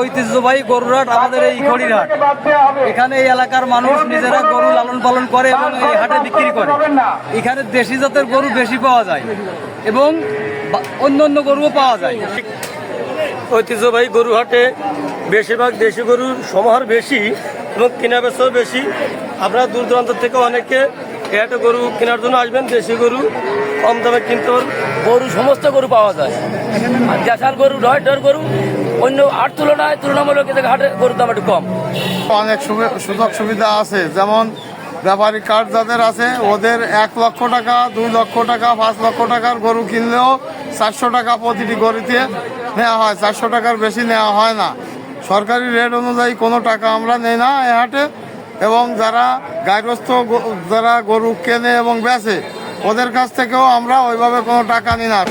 ঐতিহ্যবাহী গরুরহাট আমাদের এই ইখড়ির হাট এখানে এই এলাকার মানুষ নিজেরা গরু লালন পালন করে এবং এই হাটে বিক্রি করে। এখানে দেশি জাতের গরু বেশি পাওয়া যায় এবং অন্য অন্য গরুও পাওয়া যায়। ঐতিহ্যবাহী গরু হাটে বেশিরভাগ দেশি গরুর সমাহার বেশি এবং কেনা বেচাও বেশি। আপনারা দূর দূরান্ত থেকে অনেকে এ হাটে গরু কেনার জন্য আসবেন, দেশি গরু, কম দামে কিনতে গরু সমস্ত গরু পাওয়া যায়। দেশাল গরু ডয় ডর গরু অন্য আট তুলনায় তুলনামূলক এদের হাটে গরুর একটু কম। অনেক সুযোগ সুবিধা আছে। যেমন ব্যাপারী কার্ড যাদের আছে, ওদের এক লক্ষ টাকা, দুই লক্ষ টাকা, পাঁচ লক্ষ টাকার গরু কিনলেও চারশো টাকা প্রতিটি গরুতে নেওয়া হয়। চারশো টাকার বেশি নেওয়া হয় না। সরকারি রেট অনুযায়ী কোনো টাকা আমরা নেই না এ হাটে। এবং যারা গাইগ্রস্ত গ- যারা গরু কেনে এবং বেচে, ওদের কাছ থেকেও আমরা ওইভাবে কোনো টাকা নিই না।